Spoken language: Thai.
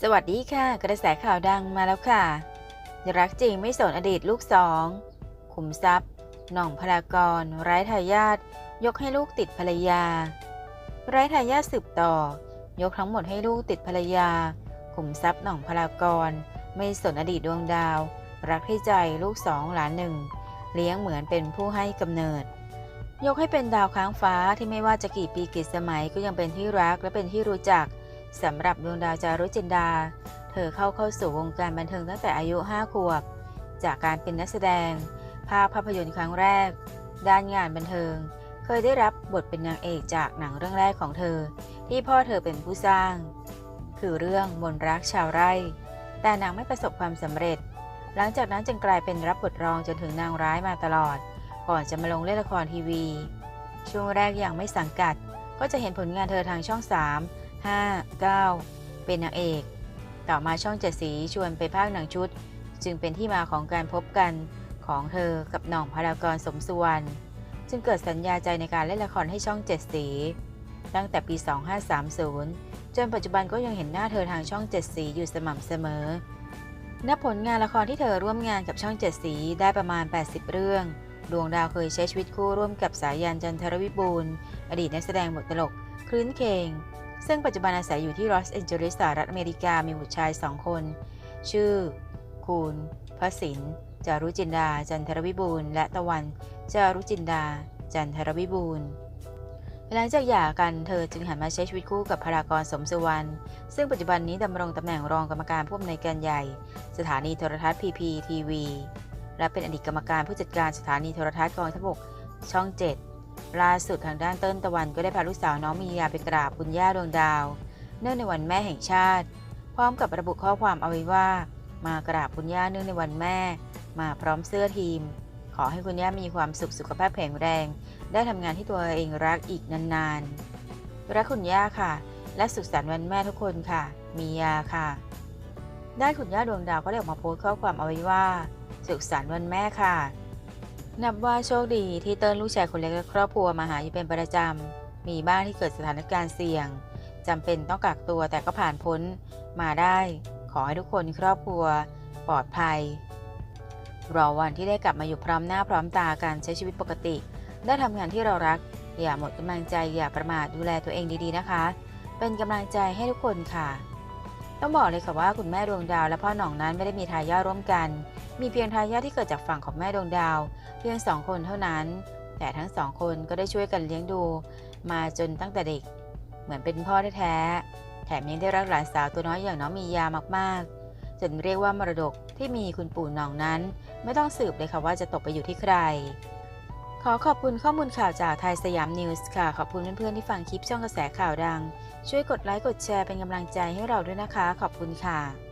สวัสดีค่ะ กระแสข่าวดังมาแล้วค่ะ รักจริงไม่สนอดีตลูกสอง ขุมทรัพย์ หน่องพลากรไร้ทายาทยกให้ลูกติดภรรยาไร้ทายาทสืบต่อ ยกทั้งหมดให้ลูกติดภรรยา ขุมทรัพย์หน่องพลากร ไม่สนอดีตดวงดาว รักที่ใจลูกสองหลานหนึ่ง เลี้ยงเหมือนเป็นผู้ให้กำเนิด ยกให้เป็นดาวค้างฟ้าที่ไม่ว่าจะกี่ปีกี่สมัยก็ยังเป็นที่รักและเป็นที่รู้จัก สำหรับดวงดาวจารุจินดา เธอเข้าเข้าสู่วงการบันเทิงตั้งแต่อายุ 5 ขวบ จากการเป็นนักแสดง ภาพภาพยนตร์ครั้งแรก ด้านงานบันเทิง เคยได้รับบทเป็นนางเอกจากหนังเรื่องแรกของเธอ ที่พ่อเธอเป็นผู้สร้าง คือเรื่องมนรักชาวไร่ แต่หนังไม่ประสบความสำเร็จ หลังจากนั้นจึงกลายเป็นรับบทรองจนถึงนางร้ายมาตลอด ก่อนจะมาลงเล่นละครทีวี ช่วงแรกยังไม่สังกัดก็จะเห็นผลงานเธอทางช่อง 3 5 9 เป็นนางเอก ต่อมาช่องเจ็ดสีชวนไปภาคหนังชุด จึงเป็นที่มาของการพบกันของเธอกับหน่องพารากรสมสุวรรณจึงเกิดสัญญาใจในการเล่นละครให้ช่องเจ็ดสี ตั้งแต่ปี 2530 จนปัจจุบันก็ยังเห็นหน้าเธอทางช่องเจ็ดสีอยู่สม่ำเสมอนับผลงานละครที่เธอร่วมงานกับช่องเจ็ดสีได้ประมาณ 80 เรื่อง ดวงดาวเคยใช้ชีวิตคู่ร่วมกับสายันจันทรวิบูลอดีตนักแสดงบทตลก คลื้นเคง ซึ่งปัจจุบันอาศัยอยู่ที่ลอสแอนเจลิสสหรัฐอเมริกามีบุตรชายสองคน ชื่อ คูณพระสินจารุจินดา จันทรวิบูลและตะวันจารุจินดา จันทรวิบูลหลังจากหย่ากันเธอจึงหันมาใช้ชีวิตคู่กับพรากรสมสุวรรณซึ่งปัจจุบันนี้ดำรงตำแหน่งรองกรรมการผู้อำนวยการใหญ่ สถานีโทรทัศน์พีพีทีวีและเป็นอดีตกรรมการผู้จัดการสถานีโทรทัศน์กองทัพบกช่อง 7 ล่าสุดทางด้านเติ้ลตะวันก็ได้พาลูกสาวน้องมียาไปกราบคุณย่าดวงดาว เนื่องในวันแม่แห่งชาติ พร้อมกับระบุข้อความเอาไว้ว่า มากราบคุณย่าเนื่องในวันแม่ มาพร้อมเสื้อทีม ขอให้คุณย่ามีความสุขสุขภาพแข็งแรง ได้ทำงานที่ตัวเองรักอีกนานๆรักคุณย่าค่ะ และสุขสันต์วันแม่ทุกคนค่ะ มียาค่ะ ได้คุณย่าดวงดาวก็ได้ออกมาโพสต์ข้อความเอาไว้ว่า สุขสันต์วันแม่ค่ะ นับว่าโชคดีที่เติ้ลลูกชายคนเล็กและครอบครัวมาหาอยู่เป็นประจำ มีบ้างที่เกิดสถานการณ์เสี่ยงจำเป็นต้องกักตัวแต่ก็ผ่านพ้นมาได้ ขอให้ทุกคนครอบครัว ปลอดภัย รอวันที่ได้กลับมาอยู่พร้อมหน้าพร้อมตาการใช้ชีวิตปกติ ได้ทำงานที่เรารัก อย่าหมดกำลังใจอย่าประมาทดูแลตัวเองดีๆนะคะ เป็นกำลังใจให้ทุกคนค่ะ ต้องบอกเลยค่ะว่าคุณแม่ดวงดาวและพ่อหน่องนั้นไม่ได้มีทายาทร่วมกัน มีเพียงทายาทที่เกิดจากฝั่งของแม่ดวงดาว เพียงสองคนเท่านั้น แต่ทั้งสองคนก็ได้ช่วยกันเลี้ยงดู มาจนตั้งแต่เด็ก เหมือนเป็นพ่อแท้ๆแถมยังได้รักหลานสาวตัวน้อยอย่างน้องมียามากๆจนเรียกว่ามรดกที่มีคุณปู่หนองนั้น ไม่ต้องสืบเลยค่ะว่าจะตกไปอยู่ที่ใคร ขอขอบคุณข้อมูลข่าวจากไทยสยามนิวส์ค่ะ ขอบคุณเพื่อนๆที่ฟังคลิปช่องกระแสข่าวดัง ช่วยกดไลค์กดแชร์เป็นกำลังใจให้เราด้วยนะคะ ขอบคุณค่ะ